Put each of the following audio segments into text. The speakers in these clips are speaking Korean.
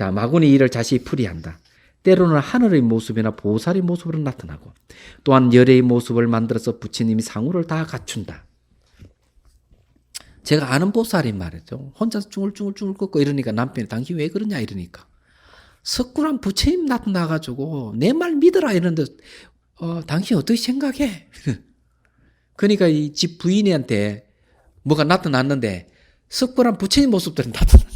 자, 마군이 이를 자신이 풀이한다. 때로는 하늘의 모습이나 보살의 모습으로 나타나고 또한 열의 모습을 만들어서 부처님이 상우를 다 갖춘다. 제가 아는 보살이 말이죠. 혼자서 쭈글쭈글쭈글 걷고 이러니까 남편이 당신 왜 그러냐 이러니까 석굴한 부처님 나타나가지고 내 말 믿어라 이러는데 어, 당신 어떻게 생각해? 그러니까 이 집 부인한테 뭐가 나타났는데 석굴한 부처님 모습들이 나타난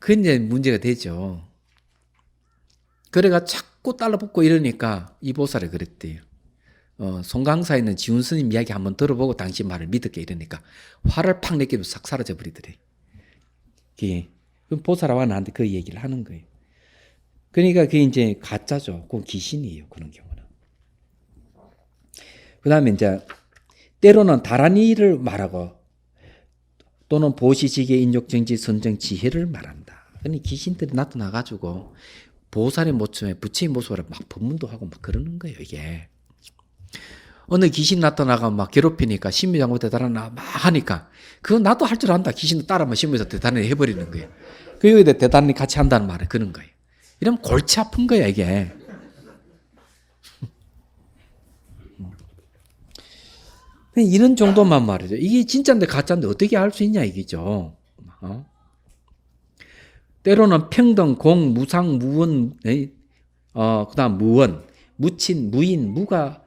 거예요. 그 이제 문제가 되죠. 그래가 자꾸 달라붙고 이러니까 이 보살이 그랬대요. 어, 송강사에 있는 지훈 스님 이야기 한번 들어보고 당신 말을 믿을게 이러니까 화를 팍 내기도 싹 사라져 버리더래. 그게 보살아와 나한테 그 얘기를 하는 거예요. 그러니까 그게 이제 가짜죠. 그건 귀신이에요. 그런 경우는. 그 다음에 이제 때로는 일을 말하고 또는 보시지계 인욕정지 선정 지혜를 말한다. 그니 귀신들이 나타나가지고 보살의 모습에 부처의 모습으로 막 법문도 하고 막 그러는 거예요. 이게. 어느 귀신 나타나가 막 괴롭히니까 신비장구 대단하나 막 하니까 그거 나도 할 줄 안다. 귀신도 따라하면 신비에서 대단히 해버리는 거예요. 그 여기다 대단히 같이 한다는 말은 그런 거예요. 이러면 골치 아픈 거야 이게. 이런 정도만 말이죠. 이게 진짜인데 가짜인데 어떻게 알 수 있냐 이기죠. 어? 때로는 평등, 공, 무상, 무원, 어, 그 다음 무원, 무친, 무인, 무가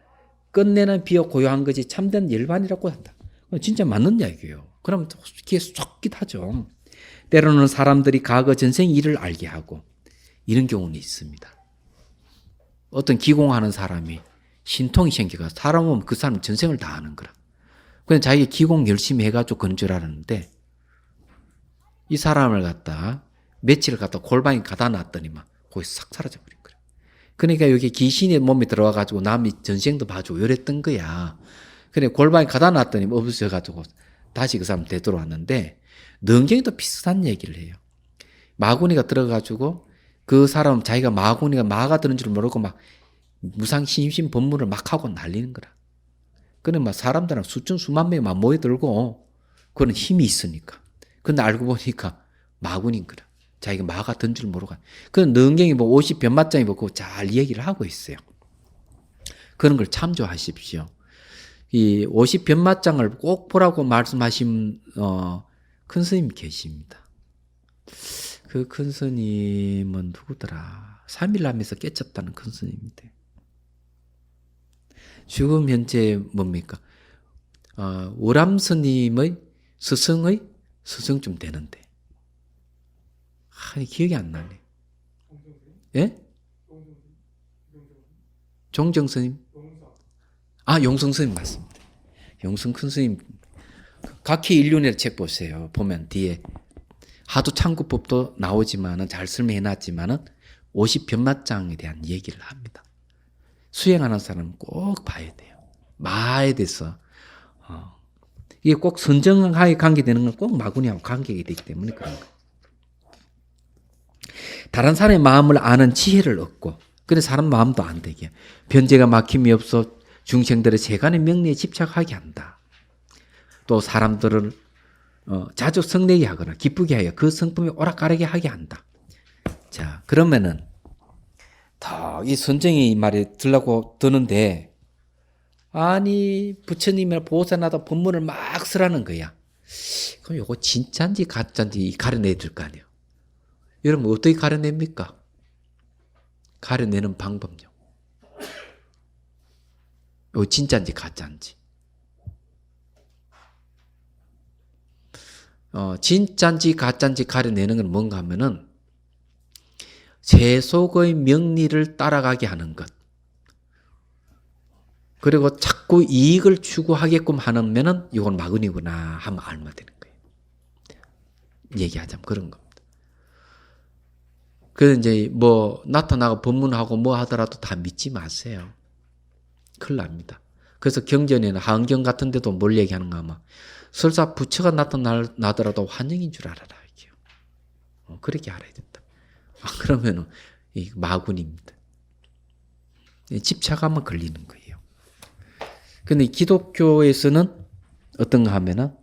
끝내는 비어 고요한 것이 참된 일반이라고 한다. 진짜 맞는 이야기예요. 그러면 귀에 쏙깃 하죠. 때로는 사람들이 과거 전생 일을 알게 하고 이런 경우는 있습니다. 어떤 기공하는 사람이 신통이 생기가 사람 오면 그 사람 전생을 다 아는 거라. 그냥 자기 기공 열심히 해가지고 그런 줄 알았는데 이 사람을 갖다 며칠을 갖다 골방에 가다 놨더니만 거기 싹 사라져 버린 거야. 그러니까 여기 귀신의 몸에 들어와 가지고 남이 전생도 봐주고 이랬던 거야. 그래 골방에 가다 놨더니 없어져 가지고 다시 그 사람 되돌아왔는데 능경이도 비슷한 얘기를 해요. 마구니가 들어가지고 그 사람 자기가 마구니가 마가 들은 줄 모르고 막 무상 심심 법문을 막 하고 날리는 거라. 그는 막 사람들은 수천 수만 명이 막 모여들고 그런 힘이 있으니까. 근데 알고 보니까 마군인 거라. 자기가 든줄 모르고. 그 능경이 뭐50 변마장이 뭐고 잘 얘기를 하고 있어요. 그런 걸 참조하십시오. 이50 변마장을 꼭 보라고 말씀하신 어, 큰 스님 계십니다. 그 큰 스님은 누구더라? 3일남에서 깨쳤다는 큰 스님인데. 지금 현재 뭡니까? 어, 오람 스님의 스승의 스승쯤 되는데. 아, 기억이 안 나네. 예? 종정 스님? 아, 용성 스님 맞습니다. 용성 큰 스님. 각희 일륜의 책 보세요. 보면 뒤에 하도 참고법도 나오지만은 잘 설명해놨지만은 50 변마장에 대한 얘기를 합니다. 수행하는 사람은 꼭 봐야 돼요. 마에 대해서 어. 이게 꼭 선정하에 관계되는 건 꼭 마구니하고 관계가 되기 때문에 그런 거예요. 다른 사람의 마음을 아는 지혜를 얻고 그래 사람 마음도 안 되게 변제가 막힘이 없어 중생들의 세간의 명리에 집착하게 한다. 또 사람들을 어, 자주 성내게 하거나 기쁘게 하여 그 성품에 오락가락게 하게 한다. 자 그러면은 더이 선정이 이 말이 들라고 드는데 아니 부처님이나 보호사나다 법문을 막 쓰라는 거야. 그럼 요거 진짜인지 가짜인지 가려내야 될 거 아니에요. 여러분 어떻게 가려냅니까? 가려내는 방법요. 요 진짜인지 가짜인지. 어, 진짜인지 가짜인지 가려내는 건 뭔가 하면은 세속의 명리를 따라가게 하는 것. 그리고 자꾸 이익을 추구하게끔 하면은 이건 마근이구나 하면 알면 되는 거예요. 얘기하자면 그런 겁니다. 그래서 이제 뭐 나타나고 법문하고 뭐 하더라도 다 믿지 마세요. 큰일 납니다. 그래서 경전에는 한경 같은 데도 뭘 얘기하는가 하면 설사 부처가 나타나더라도 환영인 줄 알아라. 어, 그렇게 알아야 된다. 아, 그러면은 이 마군입니다. 집착하면 걸리는 거예요. 근데 기독교에서는 어떤가 하면은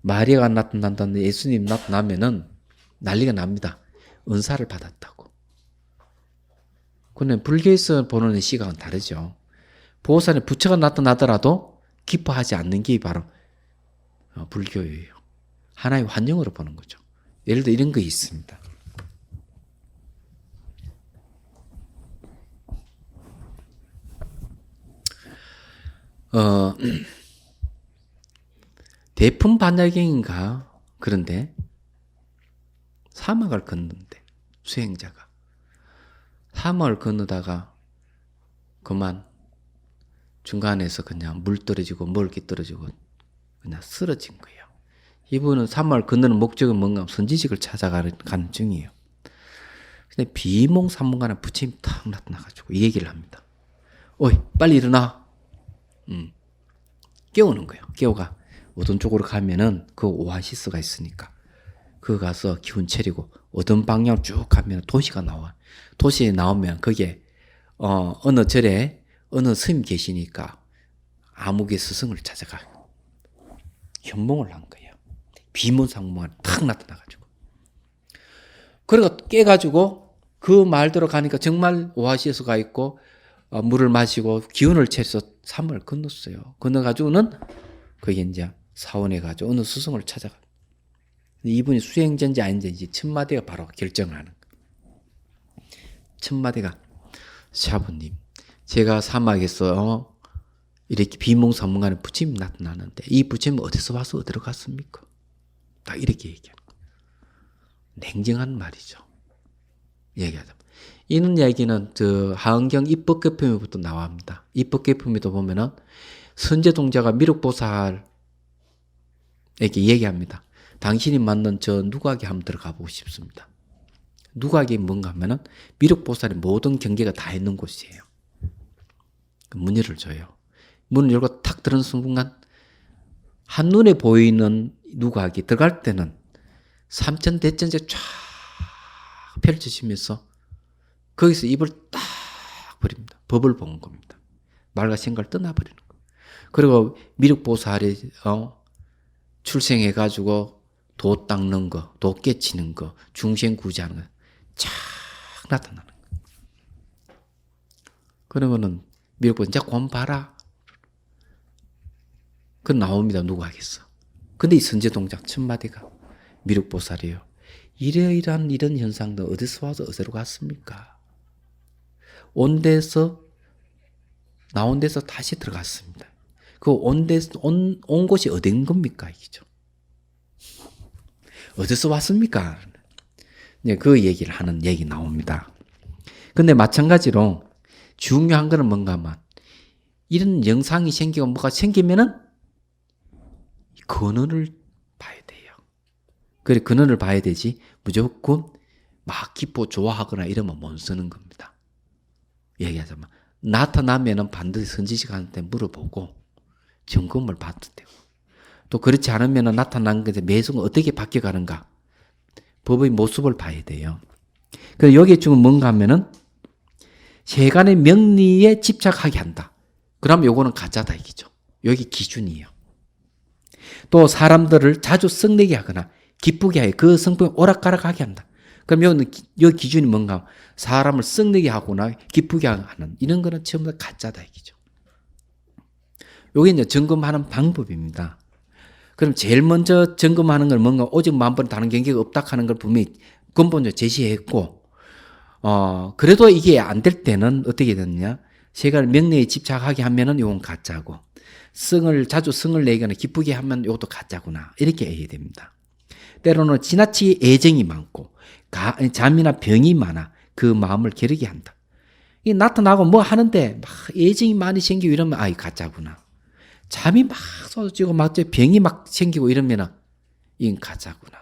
마리아가 나타난다는 예수님 나타나면은 난리가 납니다. 은사를 받았다고. 근데 불교에서 보는 시각은 다르죠. 보호산에 부처가 나타나더라도 기뻐하지 않는 게 바로 어, 불교예요. 하나의 환영으로 보는 거죠. 예를 들어 이런 거 있습니다. 어, 대품 반야경인가 그런데 사막을 걷는데 수행자가 사막을 건너다가 그만 중간에서 그냥 물 떨어지고 먹을 떨어지고 그냥 쓰러진 거예요. 이분은 사막을 건너는 목적은 뭔가 선지식을 찾아가는 가는 중이에요. 근데 비몽사몽간에 부처님 탁 나타나가지고 이 얘기를 합니다. 어이 빨리 일어나. 음. 깨우는 거예요. 깨워가 어떤 쪽으로 가면은 그 오아시스가 있으니까 그 가서 기운 차리고 어떤 방향으로 쭉 가면 도시가 나와. 도시에 나오면 거기에 어 어느 절에 어느 스님 계시니까 암흑의 스승을 찾아가 현몽을 한 거예요. 비문상몽을 탁 나타나가지고. 그래가 깨가지고 그 말대로 가니까 정말 오아시스가 있고 어, 물을 마시고 기운을 채서 산을 건넜어요. 건너가지고는 그게 이제 사원에 가지고 어느 스승을 찾아가. 이분이 수행자인지 아닌지 천마대가 바로 결정을 하는 거예요. 천마대가 샤부님, 제가 사막에서 어, 이렇게 비몽사몽간에 부처님 나타나는데 이 부처님 어디서 와서 어디로 갔습니까? 다 이렇게 얘기하는 거예요. 냉정한 말이죠. 얘기하자. 이런 얘기는 저 하은경 입법 개품에부터 나옵니다. 입법 개품에도 보면은 선제 동자가 미륵보살에게 얘기합니다. 당신이 만난 저 누각에 한번 들어가 보고 싶습니다. 누각이 뭔가 하면은 미륵보살의 모든 경계가 다 있는 곳이에요. 그 문의를 줘요. 문을 열고 탁 들은 순간 한눈에 보이는 누각이 들어갈 때는 삼천 대천제 쫙 펼쳐지면서 거기서 입을 딱 버립니다. 법을 본 겁니다. 말과 생각을 떠나버리는 거. 그리고 미륵보살이 어, 출생해 가지고 도 닦는 거, 도 깨치는 거, 중생 구제하는 거, 쫙 나타나는 거. 그러면은 미륵보살 이제 곰 봐라. 그 나옵니다. 누가 하겠어. 근데 이 선제 동작 첫 마디가 미륵보살이에요. 이러이러한 이런 현상도 어디서 와서 어디로 갔습니까? 온 데서 나온 데서 다시 들어갔습니다. 그 온 데서 온, 온 곳이 어딘 겁니까 이죠? 어디서 왔습니까? 네, 그 얘기를 하는 얘기 나옵니다. 근데 마찬가지로 중요한 거는 뭔가 하면 이런 영상이 생기고 뭐가 생기면은 근원을 봐야 돼요. 그래 근원을 봐야 되지 무조건 막 기뻐 좋아하거나 이러면 못 쓰는 겁니다. 얘기하자면 나타나면은 반드시 선지식한테 물어보고 점검을 받도 되고 또 그렇지 않으면 나타난 것에 매수가 어떻게 바뀌어가는가 법의 모습을 봐야 돼요. 그 여기에 지금 뭔가 하면은 세간의 명리에 집착하게 한다. 그럼 요거는 가짜다 이기죠. 여기 기준이에요. 또 사람들을 자주 성내게 하거나 기쁘게 하여 그 성품에 오락가락하게 한다. 그럼 여기는 여기 기준이 뭔가 사람을 썩내게 하거나 기쁘게 하는 이런 거는 전부 다 가짜다 이기죠. 요게 이제 점검하는 방법입니다. 그럼 제일 먼저 점검하는 건 뭔가 오직 만번 다른 경계가 없다 하는 걸 분명히 근본적으로 제시했고 어 그래도 이게 안 될 때는 어떻게 되느냐 세간 명령에 집착하게 하면은 요건 가짜고 성을 자주 성을 내거나 기쁘게 하면 요것도 가짜구나 이렇게 해야 됩니다. 때로는 지나치게 애정이 많고 가, 잠이나 병이 많아 그 마음을 게르게 한다. 이 나타나고 뭐 하는데 막 애정이 많이 생기고 이러면 아 이 가짜구나. 잠이 막 쏟아지고 막 병이 막 생기고 이러면은 이건 가짜구나.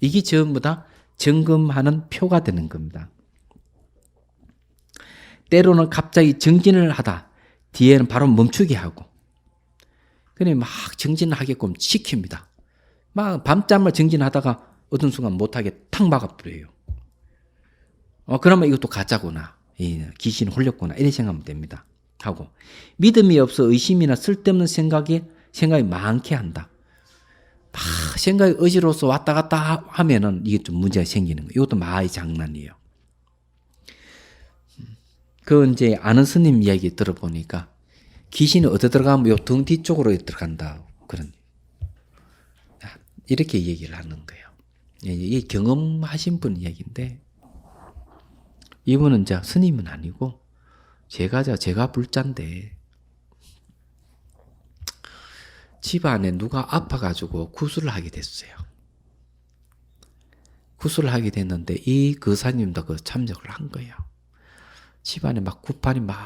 이게 전부 다 점검하는 표가 되는 겁니다. 때로는 갑자기 정진을 하다 뒤에는 바로 멈추게 하고 그래 막 정진을 하게끔 시킵니다. 막 밤잠을 정진하다가 어떤 순간 못하게 탁 막아버려요. 어, 그러면 이것도 가짜구나. 귀신이 홀렸구나. 이렇게 생각하면 됩니다. 하고. 믿음이 없어 의심이나 쓸데없는 생각이, 생각이 많게 한다. 막 생각이 의지로서 왔다 갔다 하- 하면은 이게 좀 문제가 생기는 거예요. 이것도 마의 장난이에요. 그 이제 아는 스님 이야기 들어보니까 귀신이 어디 들어가면 요 등 뒤쪽으로 들어간다 그런 이렇게 얘기를 하는 거예요. 예, 이게 경험하신 분 이야기인데 이분은 이제 스님은 아니고 제가 자 제가 불자인데 집안에 누가 아파가지고 구술을 하게 됐어요. 구술을 하게 됐는데 이 거사님도 그 참석을 한 거예요. 집안에 막 구판이 막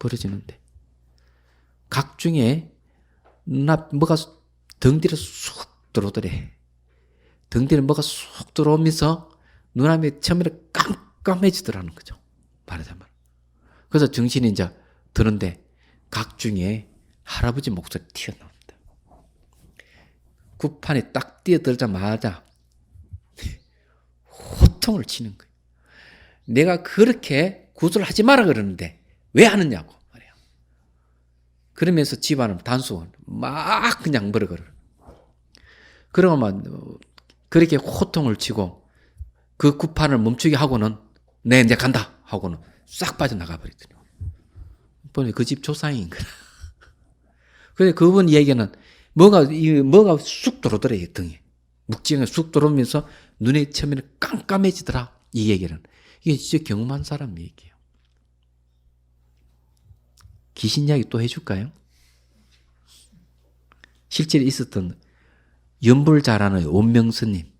벌어지는데 각 중에 눈앞 뭐가 등 뒤로 쑥 들어오더래. 등 뒤로 뭐가 쑥 들어오면서 눈앞에 처음에 깜깜해지더라는 거죠. 말하자면. 그래서 정신이 이제 드는데 각 중에 할아버지 목소리 튀어나옵니다. 구판이 딱 뛰어들자마자 호통을 치는 거예요. 내가 그렇게 구슬 하지 마라 그러는데 왜 하느냐고 말이야. 그러면서 집안은 단수 막 그냥 버려버려. 그러면 어, 그렇게 호통을 치고 그 구판을 멈추게 하고는 네 이제 간다 하고는 싹 빠져나가 버리더니 보니 그 집 조상인 거라. 그래서 그분 얘기는 뭐가 이 뭐가 쑥 들어오더래 이 등에 묵지가 쑥 들어오면서 눈에 처음에는 깜깜해지더라 이 얘기는 이게 진짜 경험한 사람 얘기예요. 귀신 이야기 또 해줄까요? 실제로 있었던 연불 잘하는 원명스님,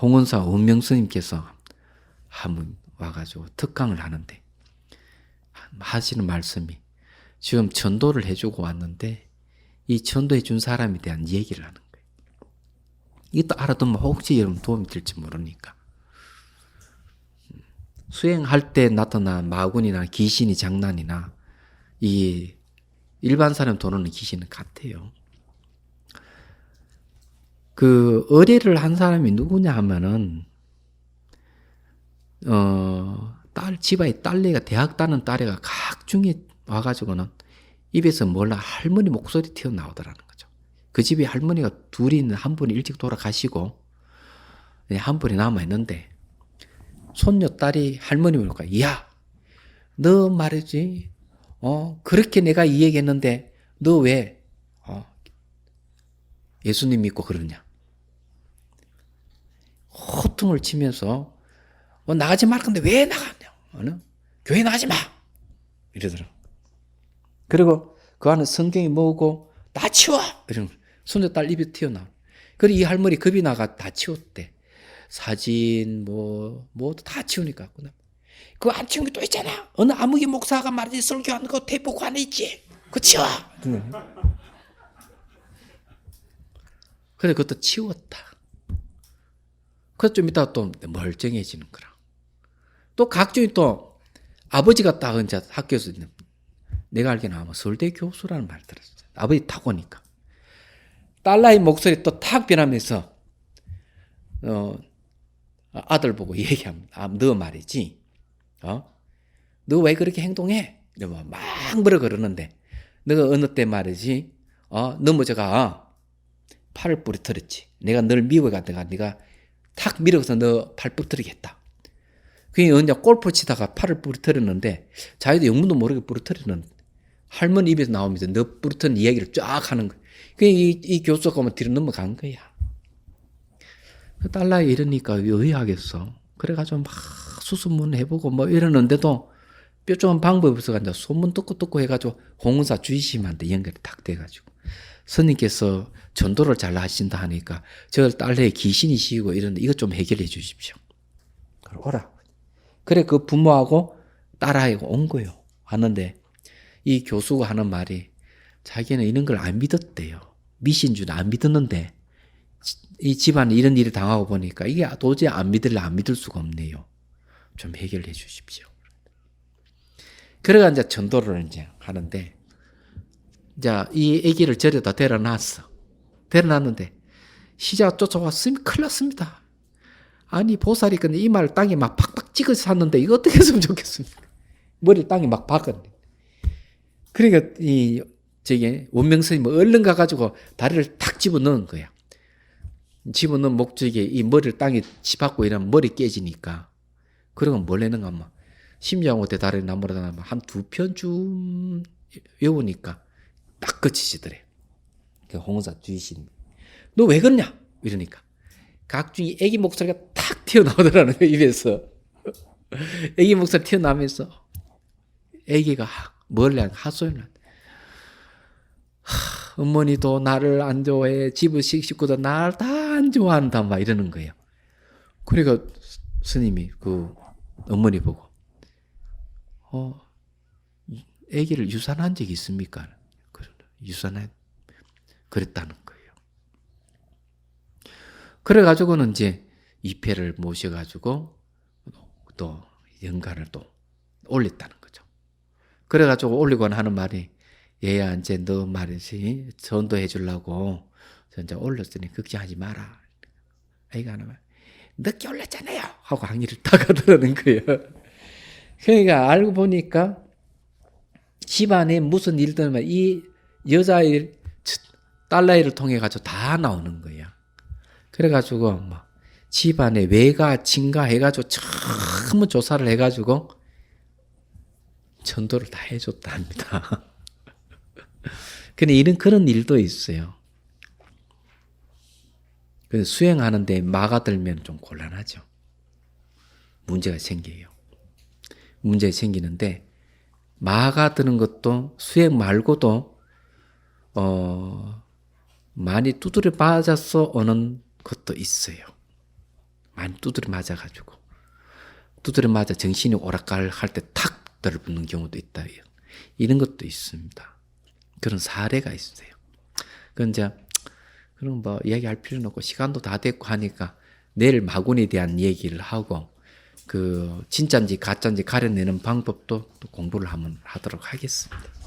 홍은사 원명스님께서 한번 와가지고 특강을 하는데 하시는 말씀이 지금 전도를 해주고 왔는데 이 전도해 준 사람에 대한 얘기를 하는 거예요. 이것도 알아두면 혹시 여러분 도움이 될지 모르니까. 수행할 때 나타난 마군이나 귀신이 장난이나 이 일반 사람 도는 귀신은 같아요. 그 의뢰를 한 사람이 누구냐 하면은 어 딸 집안에 딸내가 대학 다는 딸애가 각 중에 와가지고는 입에서 몰라 할머니 목소리 튀어나오더라는 거죠. 그 집에 할머니가 둘이 있는 한 분이 일찍 돌아가시고 네, 한 분이 남아 있는데 손녀 딸이 할머니 보니까 야, 너 말이지, 어 그렇게 내가 이 얘기 했는데 너 왜 어, 예수님 믿고 그러냐? 호통을 치면서 어, 나가지 말 건데 왜 나갔냐? 어느 교회 나가지 마 이러더라. 그리고 그 안에 성경이 뭐고 다 치워 거야. 손녀 딸 입이 튀어나와. 그리고 이 할머니 겁이 나가 다 치웠대. 사진 뭐 뭐도 다 치우니까 그거 안 치운 게 또 있잖아. 어느 아무개 목사가 말이지 설교하는 거 테이프 관에 있지. 그거 치워. 그래 그것도 치웠다. 그래서 좀 이따가 또 멀쩡해지는 거라. 또 각종이 또 아버지가 딱 이제 학교에서 있는 내가 알기는 아마 서울대 교수라는 말 들었어요. 아버지 탁 오니까. 딸라의 목소리 또 탁 변하면서 어 아들 보고 얘기합니다. 아, 너 말이지. 어? 너 왜 그렇게 행동해? 이러면 막 뭐라 그러는데 너가 어느 때 말이지. 어? 넘어져가 팔을 부러뜨렸지. 내가 널 미워가 내가 네가 탁 밀어서 너 팔 부러뜨리겠다. 그게 언제 골프 치다가 팔을 부러뜨렸는데 자기도 영문도 모르게 부러뜨리는 할머니 입에서 나오면서 너 부러뜨린 이야기를 쫙 하는 거야. 그게 이, 이 교수가 뭐 뒤로 넘어간 거야. 그 딸라 이러니까 왜 하겠어. 그래가지고 막 수습문 해보고 뭐 이러는데도 뾰족한 방법이 없어가지고 소문 듣고 듣고 해가지고 홍은사 주의심한테 연결이 탁 돼가지고 스님께서 전도를 잘 하신다 하니까 저 딸내에 귀신이시고 이런데 이것 좀 해결해 주십시오. 그래 오라. 그래 그 부모하고 딸아이가 온 거요. 하는데 이 교수가 하는 말이 자기는 이런 걸 안 믿었대요. 미신주는 안 믿었는데 이 집안에 이런 일을 당하고 보니까 이게 도저히 안 믿을래 안 믿을 수가 없네요. 좀 해결해 주십시오. 그래가 이제 전도를 이제 하는데 이제 이 아기를 저려다 데려놨어. 데려놨는데 시자 쫓아왔으면 큰일 났습니다. 아니 보살이 근데 이마를 땅에 막 팍팍 찍어서 샀는데 이거 어떻게 했으면 좋겠습니까? 머리 땅에 막 박았네. 그러니까 이 저기 원명 스님 얼른 가가지고 다리를 탁 집어넣은 거야. 집어넣은 목적이 이 머리를 땅에 치받고 이러면 머리 깨지니까. 그러면 뭘 내는가 하면 심장호대 다리 나무라다 한두 편쯤 외우니까 딱 그치시더래. 그 홍사 주이신. 너 왜 그러냐? 이러니까. 각중이 애기 목소리가 탁 튀어나오더라는 거야, 입에서. 애기 목소리 튀어나오면서 애기가 뭘 해? 핫소리를 한다. 하, 어머니도 나를 안 좋아해. 집을 식구도 나를 다 안 좋아한다. 막 이러는 거예요. 그러니까 스님이 그 어머니 보고, 어, 아기를 유산한 적이 있습니까? 유산해. 그랬다는 거예요. 그래가지고는 이제 이패를 모셔가지고 또 연간을 또 올렸다는 거죠. 그래가지고 올리고 하는 말이 얘야 이제 너 말이지 전도해 주려고 이제 올렸으니 걱정하지 마라. 아이가 하나 말 늦게 올렸잖아요 하고 항의를 타가더라는 거예요. 그러니까 알고 보니까 집안에 무슨 일들만 이 여자의 딸나이를 통해 가지고 다 나오는 거야. 그래가지고 뭐 집안에 외가 친가 해가지고 전부 조사를 해가지고 전도를 다 해줬답니다. 근데 이런 그런 일도 있어요. 근데 수행하는데 마가 들면 좀 곤란하죠. 문제가 생겨요. 문제가 생기는데 마가 드는 것도 수행 말고도 어 많이 두드려 맞아서 오는 것도 있어요. 많이 두드려 맞아가지고 두드려 맞아 정신이 오락갈 할때 탁 들붙는 경우도 있다. 이런 것도 있습니다. 그런 사례가 있어요. 그건 이제 그럼 뭐 이야기할 필요는 없고 시간도 다 됐고 하니까 내일 마군에 대한 얘기를 하고 그 진짜인지 가짜인지 가려내는 방법도 또 공부를 한번 하도록 하겠습니다.